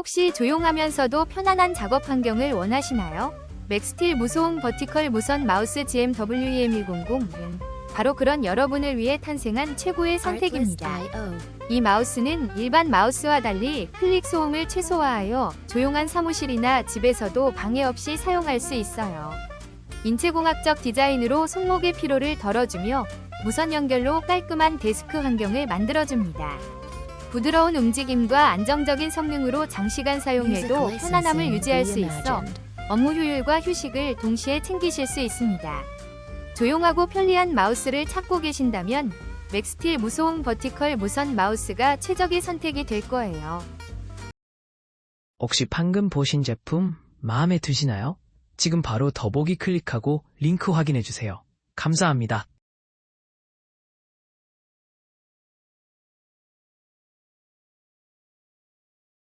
혹시 조용하면서도 편안한 작업 환경을 원하시나요? 맥스틸 무소음 버티컬 무선 마우스 GMWM100은 바로 그런 여러분을 위해 탄생한 최고의 선택입니다. 이 마우스는 일반 마우스와 달리 클릭 소음을 최소화하여 조용한 사무실이나 집에서도 방해 없이 사용할 수 있어요. 인체공학적 디자인으로 손목의 피로를 덜어주며 무선 연결로 깔끔한 데스크 환경을 만들어줍니다. 부드러운 움직임과 안정적인 성능으로 장시간 사용해도 편안함을 유지할 수 있어 업무 효율과 휴식을 동시에 챙기실 수 있습니다. 조용하고 편리한 마우스를 찾고 계신다면 맥스틸 무소음 버티컬 무선 마우스가 최적의 선택이 될 거예요. 혹시 방금 보신 제품 마음에 드시나요? 지금 바로 더보기 클릭하고 링크 확인해 주세요. 감사합니다.